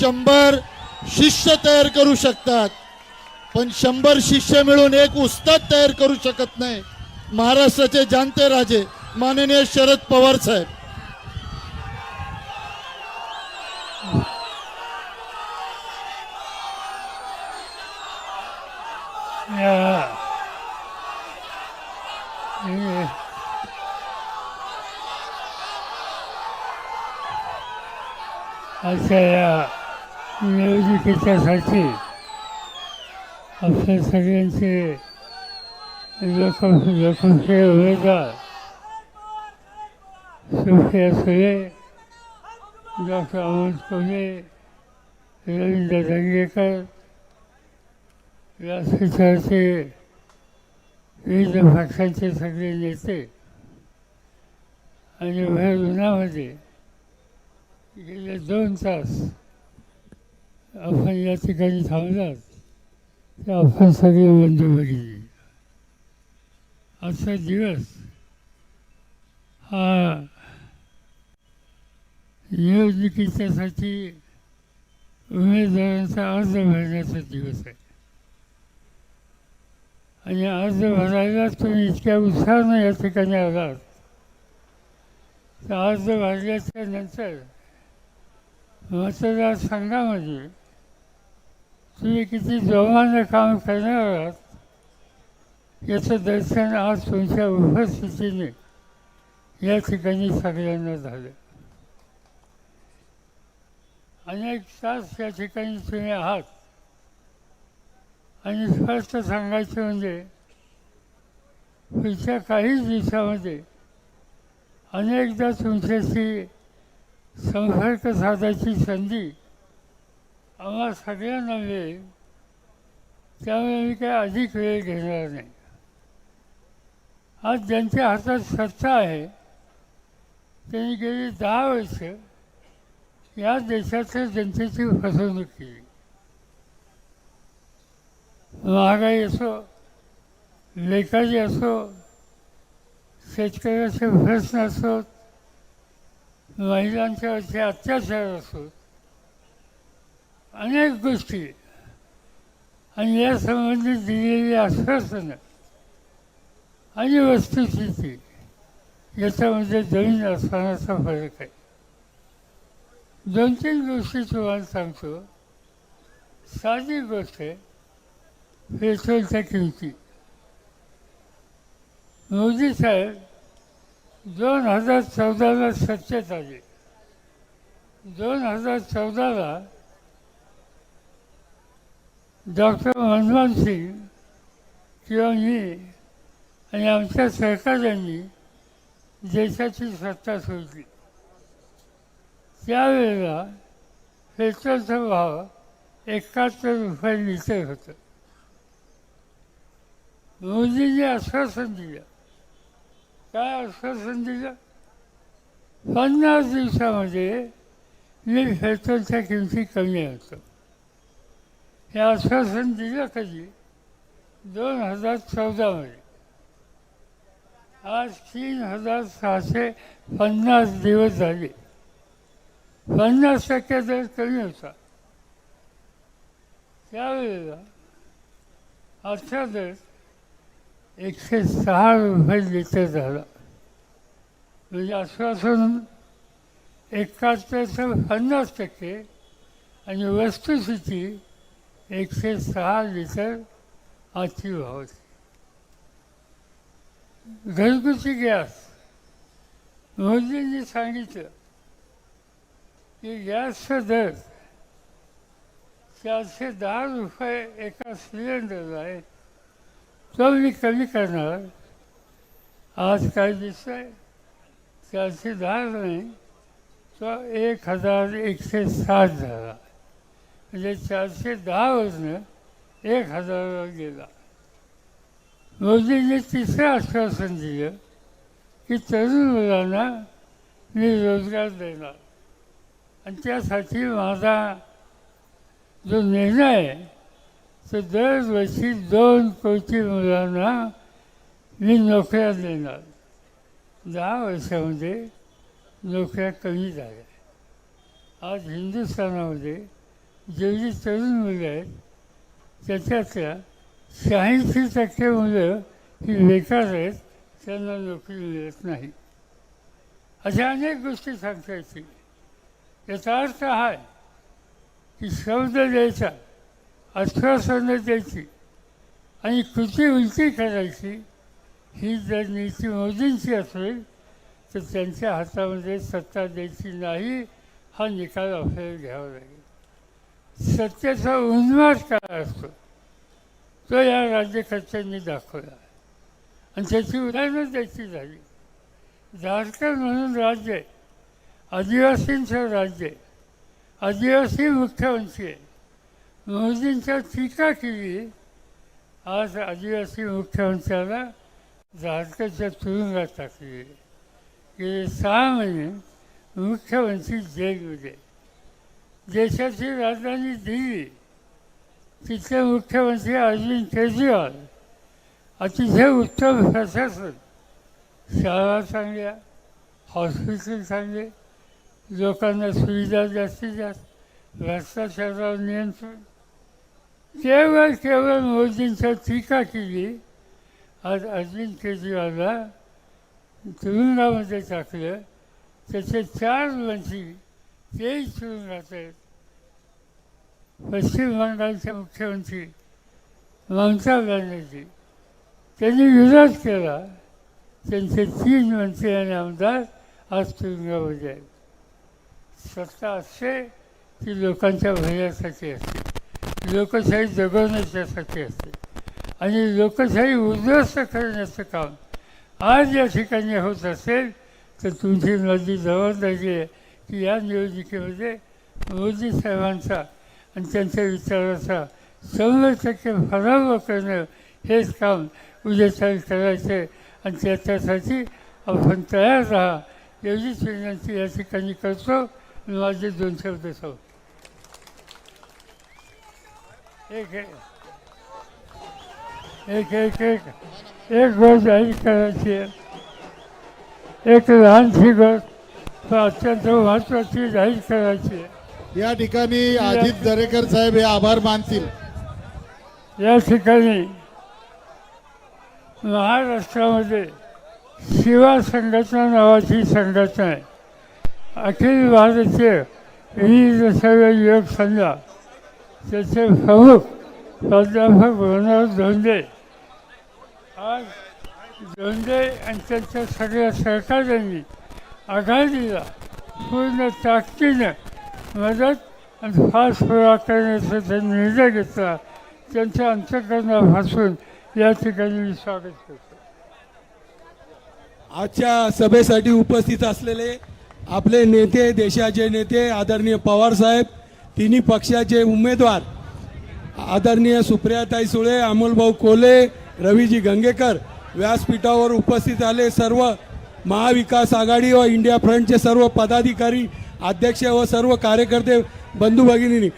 शंभर शिष्य तयार करू शकतात. पण शंभर शिष्य मिळून एक उस्ताद तयार करू शकत नाही. महाराष्ट्राचे जाणते राजे माननीय शरद पवार साहेब. या. निवडणुकीच्यासाठी आपल्या सगळ्यांचे लोक लोकप्रिय उमेदवार सुप्रिया सुळे डॉक्टर अमोल कोले रवींद्र दंगेकर व्यासपीठाचे विविध पक्षांचे सगळे नेते आणि भर उन्हामध्ये गेले दोन तास आपण या ठिकाणी थांबलात तर आपण सगळे बंधू भगिनी. आजचा दिवस हा निवडणुकीच्यासाठी उमेदवारांचा अर्ज भरण्याचा दिवस आहे. आणि अर्ज भरायला तुम्ही इतक्या उत्साहानं या ठिकाणी आलात. तर अर्ज भरल्याच्या नंतर मतदारसंघामध्ये तुम्ही किती जोमानं काम करणार आहात? याचं दर्शन आज तुमच्या उपस्थितीने या ठिकाणी सगळ्यांना झालं. अनेक तास या ठिकाणी तुम्ही आहात. आणि स्पष्ट सांगायचं म्हणजे पुढच्या काहीच दिवसामध्ये अनेकदा तुमच्याशी संपर्क साधायची संधी आम्हाला सगळ्यांना मिळेल. त्यामुळे मी काही अधिक वेळ घेणार नाही. आज ज्यांच्या हातात सत्ता आहे त्यांनी गेली दहा वर्ष या देशातल्या जनतेची फसवणूक केली. महागाई असो लेखाजी असो शेतकऱ्याचे प्रश्न असोत महिलांच्यावरचे अत्याचार असोत अनेक गोष्टी. आणि या दिलेली आश्वासनं आणि वस्तुस्थिती याच्यामध्ये जमीन असतानाचा फरक आहे. दोन तीन गोष्टी तुम्हाला सांगतो. साधी गोष्ट आहे पेट्रोलच्या किमती. मोदी साहेब दोन हजार चौदाला सत्तेत आले. दोन हजार चौदाला डॉक्टर मनमोहन सिंग किंवा मी आणि आमच्या सरकारांनी देशाची सत्ता सोडली. त्यावेळेला पेट्रोलचा भाव एकाहत्तर रुपये लिटर होतं. मोदींनी आश्वासन दिलं. काय आश्वासन दिलं? पन्नास दिवसामध्ये मी पेट्रोलच्या किमती कमी होतो. हे आश्वासन दिलं कधी दोन हजार चौदामध्ये आज तीन हजार सहाशे पन्नास दिवस झाले. पन्नास टक्के दर कमी होता. त्यावेळेला आजचा दर एकशे सहा रुपये लिटर झाला. म्हणजे आश्वासन एकाहत्तरचं पन्नास टक्के आणि वस्तुस्थिती एकशे सहा लिटर आजची भाव होती. घरगुती गॅस. मोदींनी सांगितलं की गॅसचा दर चारशे दहा रुपये एका सिलेंडरला आहे तो मी कमी करणार. आज काय दिसतंय? चारशे दहा नाही तो एक हजार एकशे साठ झाला. म्हणजे चारशे दहावरनं एक हजारावर गेला. मोदींनी तिसरं आश्वासन दिलं की तरुण मुलांना मी रोजगार देणार. आणि त्यासाठी माझा जो निर्णय आहे तो दरवर्षी दोन कोटी मुलांना मी नोकऱ्या देणार. दहा वर्षामध्ये नोकऱ्या कमी झाल्या. आज हिंदुस्थानामध्ये जे जी तरुण मुलं आहेत त्याच्यातल्या शहाऐंशी टक्के मुलं ही बेकार आहेत त्यांना नोकरी मिळत नाही. अशा अनेक गोष्टी सांगता येतील. याचा अर्थ हा आहे की शब्द द्यायचा आश्वासनं द्यायची आणि कृती उलटी करायची ही जर नीती मोदींची असेल तर त्यांच्या हातामध्ये सत्ता द्यायची नाही हा निकाल आपल्याला घ्यावा लागेल. सत्तेचा उन्माद काय असतो? तो या राज्यकर्त्यांनी दाखवला आणि त्याची उदाहरणं द्यायची झाली. झारखंड म्हणून राज्य आहे. आदिवासींचं राज्य आहे. आदिवासी मुख्यमंत्री आहे. मोदींच्या टीका केली. आज आदिवासी मुख्यमंत्र्याला झारखंडच्या तुरुंगात टाकली. गेले सहा महिने मुख्यमंत्री जेलमध्ये देशाची राजधानी दिल्ली. तिथले मुख्यमंत्री अरविंद केजरीवाल. अतिशय उत्तम प्रशासन. शाळा चांगल्या हॉस्पिटल चांगले लोकांना सुविधा जास्तीत जास्त भ्रष्टाचारावर नियंत्रण. केवळ केवळ मोदींच्या टीका केली आज अरविंद केजरीवालला तुरुंगामध्ये टाकलं. त्याचे चार मंत्री तेही तुरुंगात आहेत. पश्चिम बंगालचे मुख्यमंत्री ममता बॅनर्जी. त्यांनी विरोध केला. त्यांचे तीन मंत्री आणि आमदार आज तुरुंगामध्ये आहेत. सत्ता असते ती लोकांच्या भल्यासाठी असते. लोकशाही जगवण्याच्यासाठी असते. आणि लोकशाही उद्ध्वस्त करण्याचं काम आज या ठिकाणी होत असेल तर तुमची माझी जबाबदारी आहे की या निवडणुकीमध्ये मोदी साहेबांचा आणि त्यांच्या विचाराचा शंभर टक्के पराभव करणं हेच काम उद्याचा करायचं. आहे आणि त्याच्यासाठी आपण तयार राहा. एवढीच विनंती या ठिकाणी करतो. आणि माझे दोन शब्द सांगतो. एक एक. एक एक एक. एक गोष्ट जाहीर करायची. आहे एक लहानशी गोष्ट अत्यंत महत्त्वाची जाहीर करायची. आहे या ठिकाणी अजित दरेकर साहेब हे आभार मानतील. या ठिकाणी महाराष्ट्रामध्ये शिवा संघटना नावाची संघटना आहे. अखिल भारतीय विविध सर्व योग संघ त्याचे प्रमुख प्राध्यापक मनोहर धोंडे. आज धोंडे आणि त्यांच्या सगळ्या सहकार्यांनी आघाडीला पूर्ण ताकदीनं मदत आणि फास करण्याचा त्यांनी निर्णय घेतला त्यांच्या अंतकरणापासून या ठिकाणी मी स्वागत करतो. आजच्या सभेसाठी उपस्थित असलेले आपले नेते देशाचे नेते आदरणीय पवार साहेब तिन्ही पक्षाचे उमेदवार आदरणीय सुप्रियाताई सुळे अमोलभाऊ कोले रवीजी गंगेकर व्यासपीठावर उपस्थित आले सर्व महाविकास आघाडी व इंडिया फ्रंटचे सर्व पदाधिकारी अध्यक्ष व सर्व कार्यकर्ते बंधू भगिनी